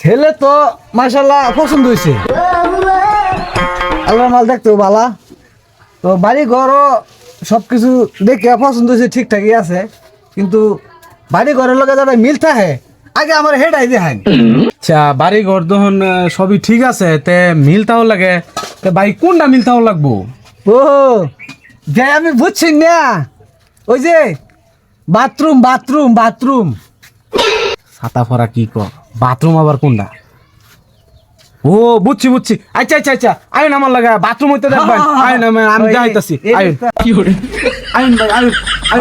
ছেলে তো মাশাল্লাহ পছন্দ হয়েছে। আল্লাহ মাল দেখতো বালা তো বাড়ি ঘরও সব কিছু দেখে পছন্দ হয়েছে ঠিকঠাকই আছে। কিন্তু বাড়ি ঘরের লগে যারা মিল থাকে আগে আমার হেডাই দেখান। আচ্ছা বাড়ি ঘর দহন সবই ঠিক আছে তে মিলতাও লাগে। তে ভাই কোনটা মিলতাও লাগবো? ও যে আমি বুঝছি না। ওই যে বাথরুম বাথরুম বাথরুম। ছাতা ফরা কি ক বাথরুম আবার কোনটা? ও বুঝছি বুঝছি। আচ্ছা আচ্ছা আচ্ছা। আইন আমার লাগা বাথরুম হইতে দেখবেন হ্যাঁ, হ্যাঁ, আইন আমি আমি যাইতাছি এই- আইন কি করে আইন ভাই আইন আইন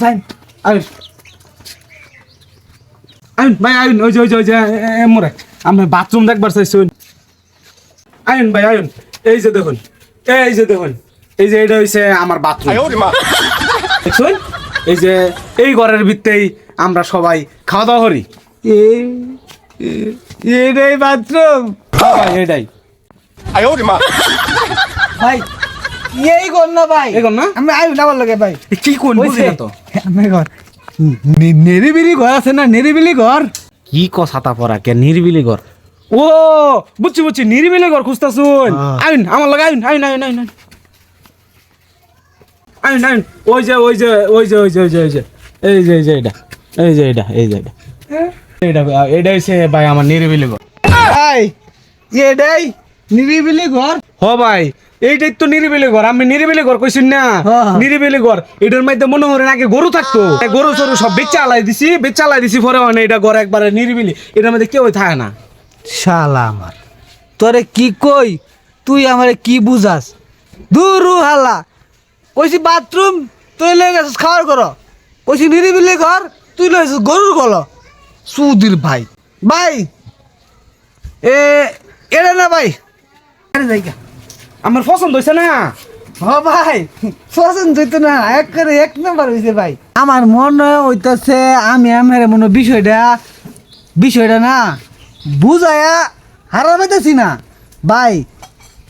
যাই। আইন আইন ভাই আইন ওই যে ওই যে ওই যে মোরে। আমি বাথরুম দেখবার চাইছুন আইন ভাই আইন এই যে দেখুন এই যে দেখুন এই যে এটা হইছে আমার বাথরুম। দেখছুন? এই যে এই ঘরের ভিত্তেই আমরা সবাই খাওয়া দাওয়া করি। এটাই বাথরুম এটাই। ভাই এই ঘর না ভাই। এই ঘর না? আমি আই আমার লগে ভাই। কি কোন বুঝি না তো? আমি ঘর। নিরিবিলি ঘর আছে না? নিরিবিলি ঘর? কি পরা কে? নিরিবিলি ঘর। ও বুঝছি বুঝছি নিরিবিলি ঘর খুঁজতাছুন। হ্যাঁ। আইন আমার লাগে আইন আইন আইন আইন আইন। আইন আইন। ওই যে ওই যে ওই যে ওই যে ওই যে ওই যে এই যে এই যে এটা। এই যে এটা এই যে এটা। এইটা এইটা হইছে ভাই আমার নিরিবিলি ঘর। ভাই এটাই নিরিবিলি ঘর? হ ভাই এইটাই তো নিরিবিলি ঘর। আমি নিরিবিলি ঘর কইছি না। হ্যাঁ। নিরিবিলি ঘর। এটার মধ্যে মনে হয় আগে গরু থাকতো। গরু সরু সব বেচা আলাই দিছি বেচা আলাই দিছি পরে মানে এটা ঘর একবারে নিরিবিলি। এটার মধ্যে কেউ থাকে না। শালা আমার তোরে কি কই? তুই আমারে কি বুঝাস? দূরু হালা। কইছি বাথরুম তুই গেছিস খাওয়ার ঘর। কইছি নিরিবিলি ঘর। তুই লয়ে গরুর গল? সুধীর ভাই। ভাই এ এটা না ভাই? আরে জায়গা। আমার পছন্দ হয়েছে না? হ ভাই পছন্দ হইতো না। এক করে এক নাম্বার হইছে ভাই। আমার মনে হইতাছে আমি আমার মনে বিষয়টা বিষয়টা না বুঝায়া হারা পাইতেছি না। ভাই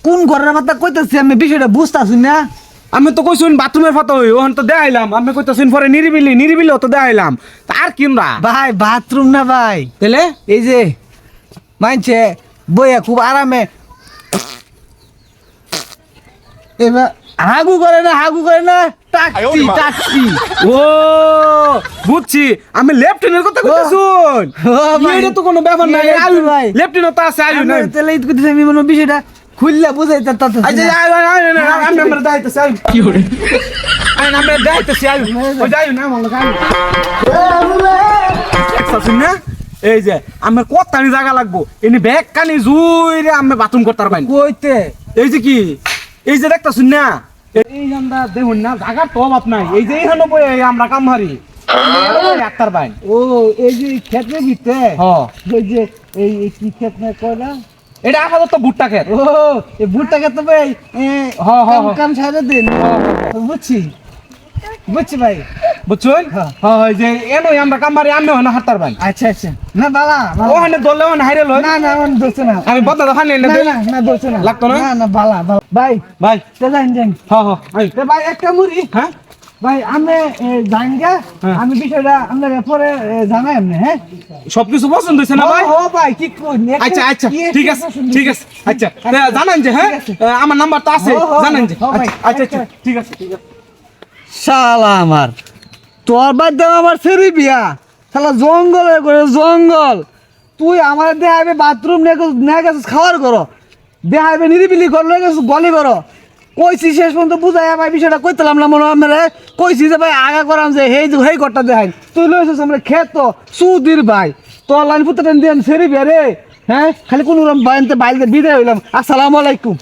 কোন ঘরের মাথা কইতাছি আমি বিষয়টা বুঝতাছি না। আমি তো কইছুন বাথরুমের ফটো হই ওখান তো দেখাইলাম। আমি কইতাছুন পরে নিরিবিলি নিরিবিলি তো দেখাইলাম। তা আর কিনরা ভাই বাথরুম না ভাই। তাহলে? এই যে মানছে বইয়া খুব আরামে। এবার হাগু করে না হাগু করে না টাকটি টাকটি ও বুঝছি। আমি লেফটেনের কথা কইতাছুন ও ভাই। এটা তো কোনো ব্যাপার নাই এই তো আয়ু ভাই। লেফটেনের তো আছে নাই আমি তাহলে করতেছি আমি মনে বিষয়টা খুললে বুঝাইতে তাতে। আমরা দেখাইতেছি আয়ু কি করে আয়ু আমরা দেখাইতেছি আয়ু ওই যাই না মনে গায় না এই যে আমার কত্তানি জায়গা লাগবো? এনে ব্যাগ কানি জুইরে আমি বাথরুম করতে পারবেন। কইতে? এই যে কি? এই যে দেখতা শুন না? এই আমরা দেখুন না জায়গার তো অভাব নাই। এই যে এইখানে বই আমরা কাম হারি ডাক্তার বাইন ও এই যে ক্ষেত্রে ভিতরে হ। ওই যে এই কি ক্ষেত না কয়লা এটা আপাতত ভুট্টা খেত ও এই ভুট্টা ক্ষেত তো ভাই হ, হ, কাম সাইডে দিন। বুঝছি। বুঝছি ভাই। বুঝছুন? হ্যাঁ। হ্যাঁ যে এনো আমরা কাম হারি আমি হন হাতার বাইন আচ্ছা আচ্ছা। না বালা। ওখানে দলে ওখানে হাইরে লই। না না আমার দোষে না। আমি বদলা দোকান না না না দোষে না। লাগতো না? না না বালা ভাই ভাই। তে যাইন যাইন। হ্যাঁ হ্যাঁ তে ভাই একটা মুড়ি। হ্যাঁ? ভাই আমি জানগা হ্যাঁ। আমি বিষয়টা আপনার পরে জানাই আপনি হ্যাঁ? সবকিছু পছন্দ হয়েছে না ভাই? ও ভাই কি কই আচ্ছা আচ্ছা ঠিক আছে ঠিক আছে আচ্ছা তা জানান যে হ্যাঁ? আমার নাম্বার তো আছে জানান যে। আচ্ছা আচ্ছা আচ্ছা। ঠিক আছে ঠিক আছে। শালা আমার তোর বাদ দে আমার সেরি বিয়া? শালা জঙ্গলে করে জঙ্গল। তুই আমার দেখাবে বাথরুম নিয়ে গেছিস খাওয়ার করো। দেখাবে নিরিবিলি গেছিস গলি করো। কইছি শেষ পর্যন্ত বুঝাই ভাই বিষয়টা কইতালাম না, মনে আমরা কইছি যে ভাই আগা করাম যে হেই হেই ঘরটা দেখাই। তুই লইছিস আমরা খেত সুদির ভাই। তোর লাইন পুত্রটা দিয়ে সেরি বিয়া রে। হ্যাঁ? খালি কোন বাইনতে বাইলতে বিদায় হইলাম। আসসালামু আলাইকুম।